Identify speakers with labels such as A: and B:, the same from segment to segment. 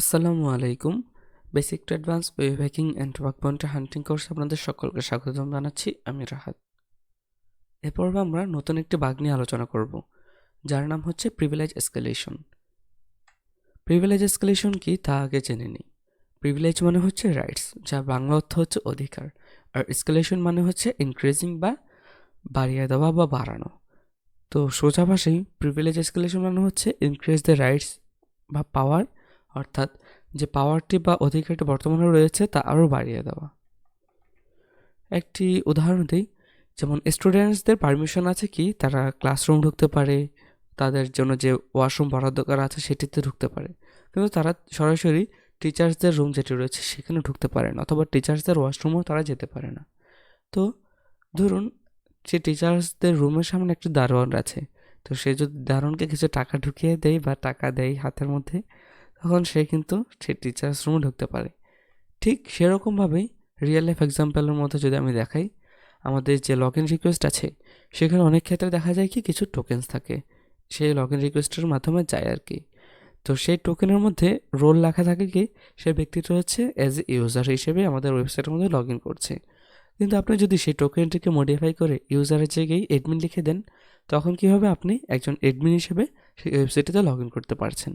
A: আসসালামু আলাইকুম। Basic to advance web hacking and ওয়ার্কপয়েন্টে hunting course আপনাদের সকলকে স্বাগতম জানাচ্ছি, আমি রাহাত। এ পর্বে আমরা নতুন একটি বাগ নিয়ে আলোচনা করব, যার নাম হচ্ছে প্রিভিলেজ এসকেলেশন প্রিভিলেজ এসকেলেশন কি তা আগে জেনে নিই। প্রিভিলেজ মানে হচ্ছে রাইটস যা বাংলা অর্থ হচ্ছে অধিকার, আর এসকেলেশন মানে হচ্ছে ইনক্রিজিং বা বাড়িয়ে দেওয়া বা বাড়ানো। তো সোজা প্রিভিলেজ এসকেলেশন মানে হচ্ছে ইনক্রিজ দ্য রাইটস বা পাওয়ার অর্থাৎ যে পাওয়ারটি বা অধিকারটি বর্তমানে রয়েছে তা আরও বাড়িয়ে দেওয়া। একটি উদাহরণ দিই, যেমন স্টুডেন্টসদের পারমিশন আছে কি? তারা ক্লাসরুম ঢুকতে পারে, তাদের জন্য যে ওয়াশরুম বরাদ্দ করা আছে সেটিতে ঢুকতে পারে। কিন্তু তারা সরাসরি টিচার্সদের রুম যেটি রয়েছে সেখানে ঢুকতে পারে না, অথবা টিচার্সদের ওয়াশরুমও তারা যেতে পারে না। তো ধরুন যে টিচার্সদের রুমের সামনে একটি দারোয়ান আছে, তো সে যদি দারোয়ানকে কিছু টাকা ঢুকিয়ে দেয় বা টাকা দেয় হাতের মধ্যে তখন সে কিন্তু সে টিচার্স রুমে ঢুকতে পারে। ঠিক সেরকমভাবেই রিয়েল লাইফ এক্সাম্পলের মধ্যে যদি আমি দেখাই, আমাদের যে লগ ইন রিকোয়েস্ট আছে, সেখানে অনেক ক্ষেত্রে দেখা যায় কি কিছু টোকেন্স থাকে। সেই লগ ইন রিকোয়েস্টের মাধ্যমে যায় আর কি। তো সেই টোকেনের মধ্যে রোল লেখা থাকে কি, সে ব্যক্তিটা হচ্ছে অ্যাজ এ ইউজার হিসেবে আমাদের ওয়েবসাইটের মধ্যে লগ ইন করছে। কিন্তু আপনি যদি সেই টোকেনটিকে মডিফাই করে ইউজারের জায়গায় এডমিন লিখে দেন, তখন কী হবে? আপনি একজন এডমিন হিসেবে সেই ওয়েবসাইটটিতে লগ ইন করতে পারছেন।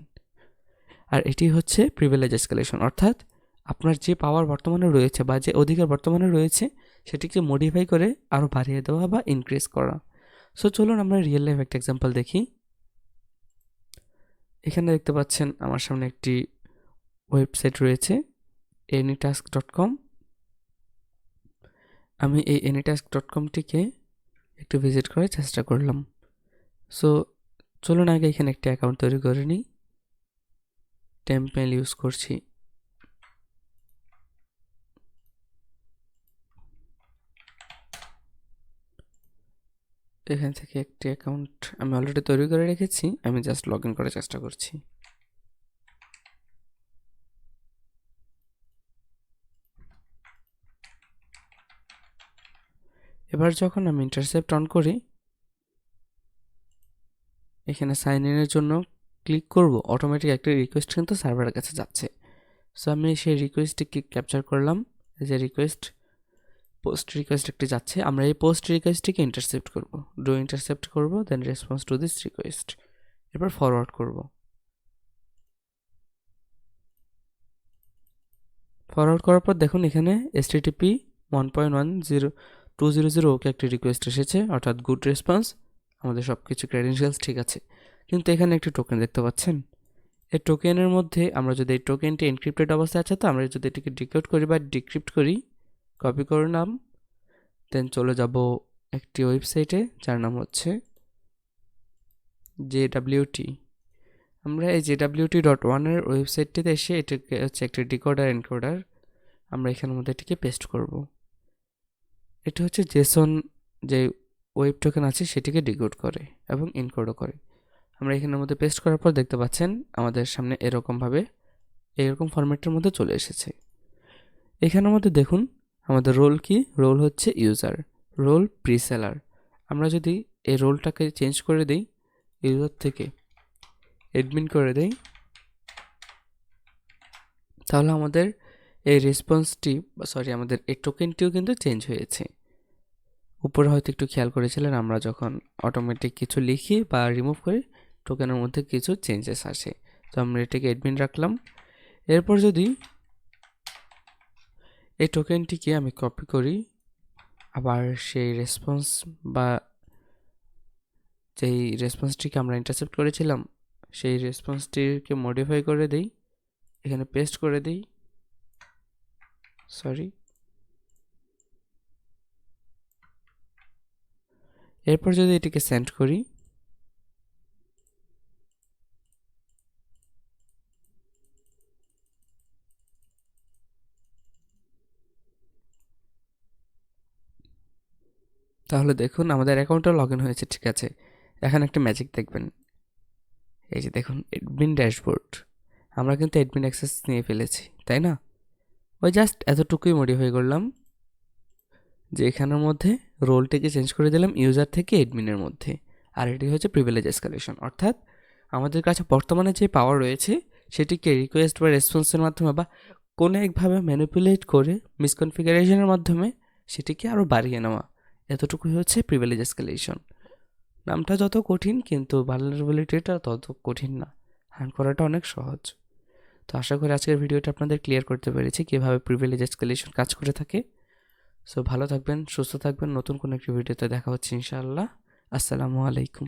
A: আর এটি হচ্ছে প্রিভিলেজ এসকালেশন অর্থাৎ আপনার যে পাওয়ার বর্তমানে রয়েছে বা যে অধিকার বর্তমানে রয়েছে, সেটিকে মডিফাই করে আরও বাড়িয়ে দেওয়া বা ইনক্রিজ করা। সো চলুন আমরা রিয়েল লাইফ একটা এক্সাম্পল দেখি। এখানে দেখতে পাচ্ছেন আমার সামনে একটি ওয়েবসাইট রয়েছে এনিটাস্ক ডট কম আমি এই এনিটাস্ক ডট কমটিকে একটু ভিজিট করার চেষ্টা করলাম। সো চলুন আগে এখানে একটি অ্যাকাউন্ট তৈরি করে নিই। টেম্পেল ইউজ করছি। এখান থেকে একটি অ্যাকাউন্ট আমি অলরেডি তৈরি করে রেখেছি, আমি জাস্ট লগ ইন করার চেষ্টা করছি। এবার যখন আমি ইন্টারসেপ্ট অন করি, এখানে সাইন ইনের জন্য ক্লিক করব অটোমেটিক একটা রিকোয়েস্ট কিন্তু সার্ভারের কাছে যাচ্ছে। সো আমি সেই রিকোয়েস্টটিকে ক্যাপচার করলাম। যে রিকোয়েস্ট পোস্ট রিকোয়েস্ট একটি যাচ্ছে। আমরা এই পোস্ট রিকোয়েস্টটিকে ইন্টারসেপ্ট করব। ডো ইন্টারসেপ্ট করব then response to this request এরপর ফরওয়ার্ড করব। ফরওয়ার্ড করার পর দেখুন এখানে S TP one point one zero two zero zero okay একটি রিকোয়েস্ট এসেছে, অর্থাৎ গুড রেসপন্স আমাদের সব কিছু ক্রেডেন্সিয়ালস ঠিক আছে। কিন্তু এখানে একটি টোকেন দেখতে পাচ্ছেন। এই টোকেনের মধ্যে আমরা যদি এই টোকেনটি এনক্রিপ্টেড অবস্থায় আছে, তো আমরা যদি এটিকে ডিকোড করি বা ডিক্রিপ্ট করি কপি করে নাম দেন চলে যাব একটি ওয়েবসাইটে যার নাম হচ্ছে জে ডাব্লিউটি আমরা এই জে ডাব্লিউটি ডট ওয়ানের ওয়েবসাইটটিতে এসে এটিকে হচ্ছে একটি ডিকোডার এনকোডার আমরা এখানের মধ্যে এটিকে পেস্ট করব। এটি হচ্ছে জেসন যে ওয়েব টোকেন আছে, সেটিকে ডিকোড করে এবং এনকোডও করে। আমরা এখানের মধ্যে পেস্ট করার পর দেখতে পাচ্ছেন আমাদের সামনে এরকমভাবে এরকম ফরম্যাটের মধ্যে চলে এসেছে। এখানের মধ্যে দেখুন আমাদের রোল কি? রোল হচ্ছে ইউজার রোল প্রিসেলার আমরা যদি এই রোলটাকে চেঞ্জ করে দিই ইউজার থেকে এডমিন করে দেই, তাহলে আমাদের এই রেসপন্সটি বা সরি আমাদের এই টোকেনটিও কিন্তু চেঞ্জ হয়েছে। উপরে হয়তো একটু খেয়াল করেছিলেন, আমরা যখন অটোমেটিক কিছু লিখি বা রিমুভ করি টোকেনের মধ্যে কিছু চেঞ্জেস আসে। তো আমরা এটাকে অ্যাডমিন রাখলাম। এরপর যদি এই টোকেনটিকে আমি কপি করি, আবার সেই রেসপন্স বা যেই রেসপন্সটিকে আমরা ইন্টারসেপ্ট করেছিলাম, সেই রেসপন্সটিকে মডিফাই করে দিই। এখানে পেস্ট করে দিই। সরি এরপর যদি এটিকে সেন্ড করি তাহলে দেখুন, আমাদের অ্যাকাউন্টটা লগ ইন হয়েছে, ঠিক আছে? এখন একটা ম্যাজিক দেখবেন। এই যে দেখুন এডমিন ড্যাশবোর্ড আমরা কিন্তু এডমিন অ্যাক্সেস নিয়ে ফেলেছি, তাই না? ওই জাস্ট এতটুকুই মডিফাই করলাম যে এখানের মধ্যে রোলটিকে চেঞ্জ করে দিলাম ইউজার থেকে এডমিনের মধ্যে। আর এটি হচ্ছে প্রিভিলেজ এসকালেশন অর্থাৎ আমাদের কাছে বর্তমানে যে পাওয়ার রয়েছে, সেটিকে রিকোয়েস্ট বা রেসপন্সের মাধ্যমে বা কোনো একভাবে ম্যানিপুলেট করে মিসকনফিগারেশনের মাধ্যমে সেটিকে আরও বাড়িয়ে নেওয়া। এতটুকুই হচ্ছে প্রিভিলেজ এসকালেশন নামটা যত কঠিন কিন্তু ভালনারেবিলিটিটা তত কঠিন না। হ্যান্ড করাটা অনেক সহজ। তো আশা করি আজকের ভিডিওটা আপনাদের ক্লিয়ার করতে পেরেছি কীভাবে প্রিভিলেজ এসকালেশন কাজ করে থাকে। সো ভালো থাকবেন, সুস্থ থাকবেন। নতুন কোনো একটি ভিডিওতে দেখা হচ্ছে ইনশাআল্লাহ। আসসালামু আলাইকুম।